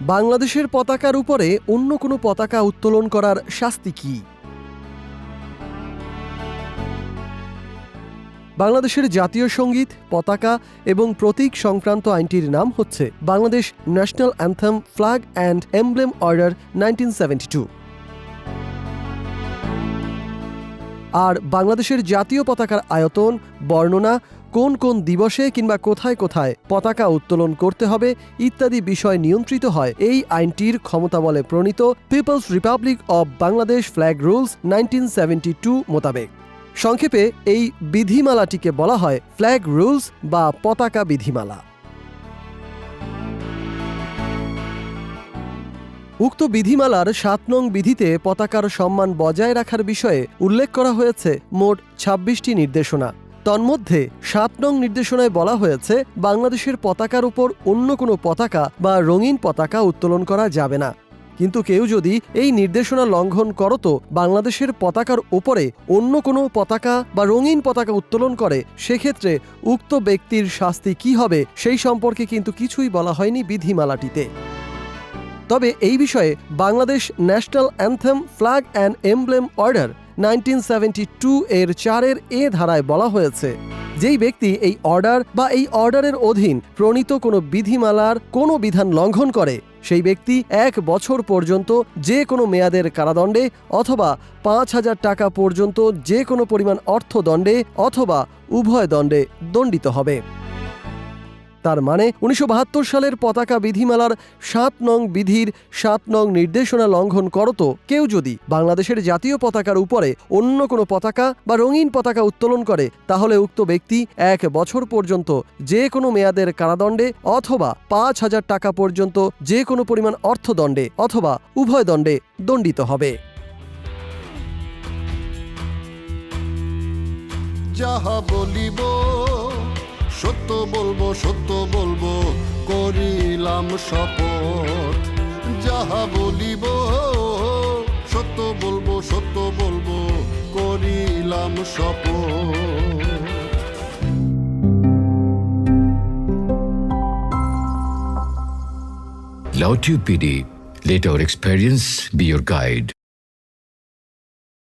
বাংলাদেশের পতাকার উপরে অন্য কোনো পতাকা উত্তোলন করার শাস্তি কি? বাংলাদেশের জাতীয় সংগীত, পতাকা এবং প্রতীক সংক্রান্ত আইনটির নাম হচ্ছে Bangladesh national anthem flag and emblem order nineteen আর বাংলাদেশের জাতীয় পতাকার আয়তন, বর্ণনা কোন কোন দিবসে কিংবা কোথায় কোথায় পতাকা উত্তোলন করতে হবে ইত্যাদি বিষয় নিয়ন্ত্রিত হয়। এই আইনটির ক্ষমতা বলে প্রণীত people's republic of Bangladesh flag rules nineteen মোতাবেক। সংক্ষেপে এই বিধিমালাটিকে বলা হয় ফ্ল্যাগ রুলস বা পতাকা বিধিমালা। উক্ত বিধিমালার সাত নং বিধিতে পতাকার সম্মান বজায় রাখার বিষয়ে উল্লেখ করা হয়েছে মোট ছাব্বিশটি নির্দেশনা। তন্মধ্যে, সাত নং নির্দেশনায় বলা হয়েছে, বাংলাদেশের পতাকার উপর অন্য কোনো পতাকা বা রঙিন পতাকা উত্তোলন করা যাবে না। কিন্তু কেউ যদি এই নির্দেশনা লঙ্ঘন করত বাংলাদেশের পতাকার ওপরে অন্য কোনো পতাকা বা রঙিন পতাকা উত্তোলন করে, সেক্ষেত্রে উক্ত ব্যক্তির শাস্তি কি হবে, সেই সম্পর্কে কিন্তু কিছুই বলা হয়নি বিধিমালাটিতে। তবে এই বিষয়ে Bangladesh national anthem, flag and emblem order nineteen এর চারের এ ধারায় বলা হয়েছে, যেই ব্যক্তি এই অর্ডার বা এই অর্ডারের অধীন প্রণীত কোনো বিধিমালার কোনো বিধান লঙ্ঘন করে, সেই ব্যক্তি এক বছর পর্যন্ত যে কোনো মেয়াদের কারাদণ্ডে অথবা পাঁচ হাজার টাকা পর্যন্ত যে কোনো পরিমাণ অর্থদণ্ডে অথবা উভয় দণ্ডে দণ্ডিত হবে। তার মানে উনিশশো বাহাত্তর সালের পতাকা বিধিমালার সাত নং বিধির সাত নং নির্দেশনা লঙ্ঘন করত কেউ যদি বাংলাদেশের জাতীয় পতাকার উপরে অন্য কোনো পতাকা বা রঙিন পতাকা উত্তোলন করে, তাহলে উক্ত ব্যক্তি এক বছর পর্যন্ত যে কোনো মেয়াদের কারাদণ্ডে অথবা পাঁচ হাজার টাকা পর্যন্ত যে কোনো পরিমাণ অর্থদণ্ডে অথবা উভয় দণ্ডে দণ্ডিত হবে। যাহা বলিব সত্য বলব সত্য বলব করিলাম শপথ যাহা বলিব সত্য বলব সত্য বলব করিলাম শপথ Lautube PD, let our experience be your guide.